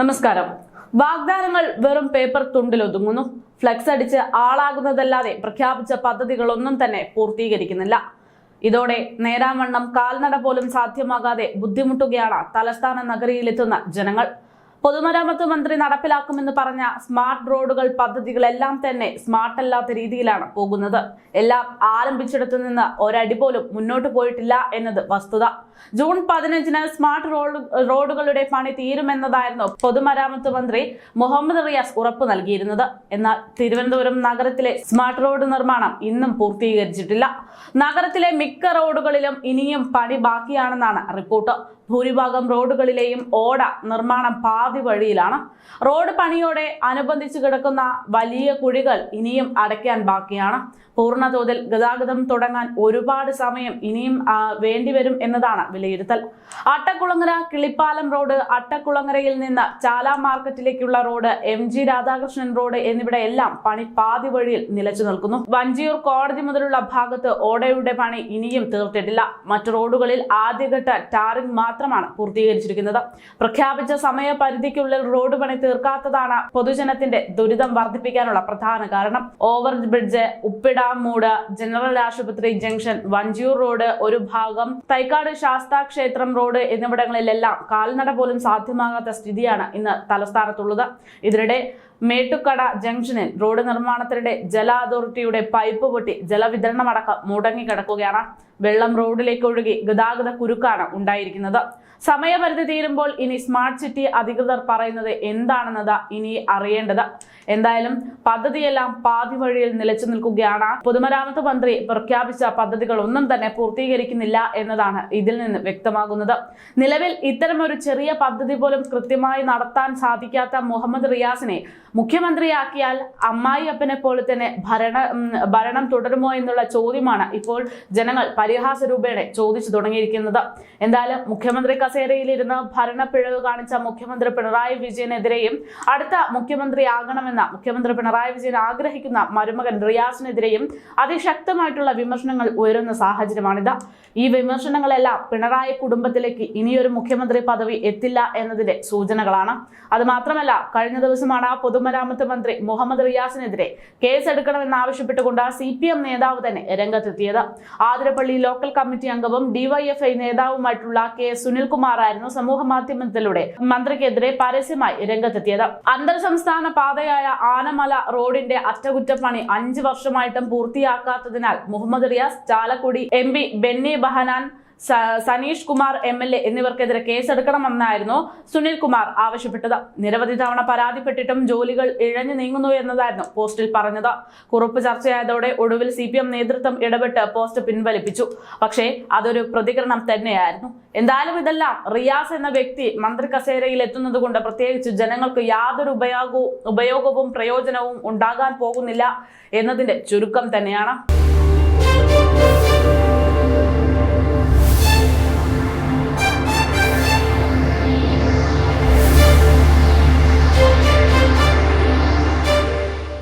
നമസ്കാരം. വാഗ്ദാനങ്ങൾ വെറും പേപ്പർ തുണ്ടിൽ ഒതുങ്ങുന്നു. ഫ്ലെക്സ് അടിച്ച് ആളാകുന്നതല്ലാതെ പ്രഖ്യാപിച്ച പദ്ധതികളൊന്നും തന്നെ പൂർത്തീകരിക്കുന്നില്ല. ഇതോടെ നേരാവണ്ണം കാൽനട പോലും സാധ്യമാകാതെ ബുദ്ധിമുട്ടുകയാണ് തലസ്ഥാന നഗരിയിലെത്തുന്ന ജനങ്ങൾ. പൊതുമരാമത്ത് മന്ത്രി നടപ്പിലാക്കുമെന്ന് പറഞ്ഞ സ്മാർട്ട് റോഡുകൾ പദ്ധതികളെല്ലാം തന്നെ സ്മാർട്ട് അല്ലാത്ത രീതിയിലാണ് പോകുന്നത്. എല്ലാം ആരംഭിച്ചിടത്തു നിന്ന് ഒരടി പോലും മുന്നോട്ട് പോയിട്ടില്ല എന്നത് വസ്തുത. ജൂൺ പതിനഞ്ചിന് സ്മാർട്ട് റോഡ് റോഡുകളുടെ പണി തീരുമെന്നതായിരുന്നു പൊതുമരാമത്ത് മന്ത്രി മുഹമ്മദ് റിയാസ് ഉറപ്പ് നൽകിയിരുന്നത്. എന്നാൽ തിരുവനന്തപുരം നഗരത്തിലെ സ്മാർട്ട് റോഡ് നിർമ്മാണം ഇന്നും പൂർത്തീകരിച്ചിട്ടില്ല. നഗരത്തിലെ മിക്ക റോഡുകളിലും ഇനിയും പണി ബാക്കിയാണെന്നാണ് റിപ്പോർട്ട്. ഭൂരിഭാഗം റോഡുകളിലെയും ഓട നിർമ്മാണം പാതി വഴിയിലാണ്. റോഡ് പണിയോടെ അനുബന്ധിച്ച് കിടക്കുന്ന വലിയ കുഴികൾ ഇനിയും അടയ്ക്കാൻ ബാക്കിയാണ്. പൂർണതോതിൽ ഗതാഗതം തുടങ്ങാൻ ഒരുപാട് സമയം ഇനിയും വേണ്ടിവരും എന്നതാണ് വിലയിരുത്തൽ. അട്ടക്കുളങ്ങര കിളിപ്പാലം റോഡ് അട്ടക്കുളങ്ങരയിൽ നിന്ന് Chala മാർക്കറ്റിലേക്കുള്ള road M G Radhakrishnan road എന്നിവിടെയെല്ലാം പണി പാതി വഴിയിൽ നിലച്ചു നിൽക്കുന്നു. വഞ്ചിയൂർ കോടതി മുതലുള്ള ഭാഗത്ത് ഓടയുടെ പണി ഇനിയും തീർത്തിട്ടില്ല. മറ്റു റോഡുകളിൽ ആദ്യഘട്ട ടാറിംഗ് മാത്രമാണ് പൂർത്തീകരിച്ചിരിക്കുന്നത്. പ്രഖ്യാപിച്ച സമയപരിധിക്കുള്ളിൽ റോഡ് പണി തീർക്കാത്തതാണ് പൊതുജനത്തിന്റെ ദുരിതം വർദ്ധിപ്പിക്കാനുള്ള പ്രധാന കാരണം. ഓവർ ബ്രിഡ്ജ് ഉപ്പിടാമൂട് ജനറൽ ആശുപത്രി ജംഗ്ഷൻ വഞ്ചിയൂർ റോഡ് ഒരു ഭാഗം തൈക്കാട് ശാസ്താ ക്ഷേത്രം റോഡ് എന്നിവിടങ്ങളിലെല്ലാം കാൽനട പോലും സാധ്യമാകാത്ത സ്ഥിതിയാണ് ഇന്ന് തലസ്ഥാനത്തുള്ളത്. ഇതിനിടെ മേട്ടുക്കട ജംഗ്ഷനിൽ റോഡ് നിർമ്മാണത്തിനിടെ ജല അതോറിറ്റിയുടെ പൈപ്പ് പൊട്ടി ജലവിതരണമടക്കം മുടങ്ങിക്കിടക്കുകയാണ്. വെള്ളം റോഡിലേക്ക് ഒഴുകി ഗതാഗത കുരുക്കാണ് ഉണ്ടായിരിക്കുന്നത്. സമയപരിധി തീരുമ്പോൾ ഇനി സ്മാർട്ട് സിറ്റി അധികൃതർ പറയുന്നത് എന്താണെന്നത് ഇനി അറിയേണ്ടത്. എന്തായാലും പദ്ധതിയെല്ലാം പാതി വഴിയിൽ നിലച്ചു നിൽക്കുകയാണ്. പൊതുമരാമത്ത് മന്ത്രി പ്രഖ്യാപിച്ച പദ്ധതികൾ ഒന്നും തന്നെ പൂർത്തീകരിക്കുന്നില്ല എന്നതാണ് ഇതിൽ നിന്ന് വ്യക്തമാകുന്നത്. നിലവിൽ ഇത്തരമൊരു ചെറിയ പദ്ധതി പോലും കൃത്യമായി നടത്താൻ സാധിക്കാത്ത മുഹമ്മദ് റിയാസിനെ മുഖ്യമന്ത്രിയാക്കിയാൽ അമ്മായി അപ്പനെ പോലെ തന്നെ ഭരണ ഭരണം തുടരുമോ എന്നുള്ള ചോദ്യമാണ് ഇപ്പോൾ ജനങ്ങൾ പരിഹാസ രൂപേണ ചോദിച്ചു തുടങ്ങിയിരിക്കുന്നത്. എന്തായാലും മുഖ്യമന്ത്രി കസേരയിലിരുന്ന് ഭരണപ്പിഴവ് കാണിച്ച മുഖ്യമന്ത്രി പിണറായി വിജയനെതിരെയും അടുത്ത മുഖ്യമന്ത്രിയാകണമെന്ന മുഖ്യമന്ത്രി പിണറായി വിജയൻ ആഗ്രഹിക്കുന്ന മരുമകൻ റിയാസിനെതിരെയും അതിശക്തമായിട്ടുള്ള വിമർശനങ്ങൾ ഉയരുന്ന സാഹചര്യമാണിത്. ഈ വിമർശനങ്ങളെല്ലാം പിണറായി കുടുംബത്തിലേക്ക് ഇനിയൊരു മുഖ്യമന്ത്രി പദവി എത്തില്ല എന്നതിന്റെ സൂചനകളാണ്. അത് മാത്രമല്ല കഴിഞ്ഞ ദിവസമാണ് ആ പൊതുമരാമത്ത് മന്ത്രി മുഹമ്മദ് റിയാസിനെതിരെ കേസെടുക്കണമെന്ന് ആവശ്യപ്പെട്ടുകൊണ്ട് സി പി എം നേതാവ് തന്നെ രംഗത്തെത്തിയത്. ആതിരപ്പള്ളി ലോക്കൽ കമ്മിറ്റി അംഗവും ഡിവൈഎഫ്ഐ നേതാവുമായിട്ടുള്ള കെ സുനിൽകുമാറായിരുന്നു സമൂഹ മാധ്യമത്തിലൂടെ മന്ത്രിക്കെതിരെ പരസ്യമായി രംഗത്തെത്തിയത്. അന്തർ സംസ്ഥാന പാതയായ ആനമല റോഡിന്റെ അറ്റകുറ്റപ്പണി അഞ്ചു വർഷമായിട്ടും പൂർത്തിയാക്കാത്തതിനാൽ Muhammad Riyas Chalakudy M Benny Behanan Saneesh Kumar M L A എന്നിവർക്കെതിരെ കേസെടുക്കണമെന്നായിരുന്നു സുനിൽ കുമാർ ആവശ്യപ്പെട്ടത്. നിരവധി തവണ പരാതിപ്പെട്ടിട്ടും ജോലികൾ ഇഴഞ്ഞു നീങ്ങുന്നു എന്നതായിരുന്നു പോസ്റ്റിൽ പറഞ്ഞത്. കുറിപ്പ് ചർച്ചയായതോടെ ഒടുവിൽ സി നേതൃത്വം ഇടപെട്ട് പോസ്റ്റ് പിൻവലിപ്പിച്ചു. പക്ഷേ അതൊരു പ്രതികരണം തന്നെയായിരുന്നു. എന്തായാലും ഇതെല്ലാം റിയാസ് എന്ന വ്യക്തി മന്ത്രി കസേരയിൽ എത്തുന്നത് കൊണ്ട് പ്രത്യേകിച്ച് ജനങ്ങൾക്ക് യാതൊരു ഉപയോഗവും ഉപയോഗവും പ്രയോജനവും ഉണ്ടാകാൻ പോകുന്നില്ല എന്നതിന്റെ ചുരുക്കം തന്നെയാണ്.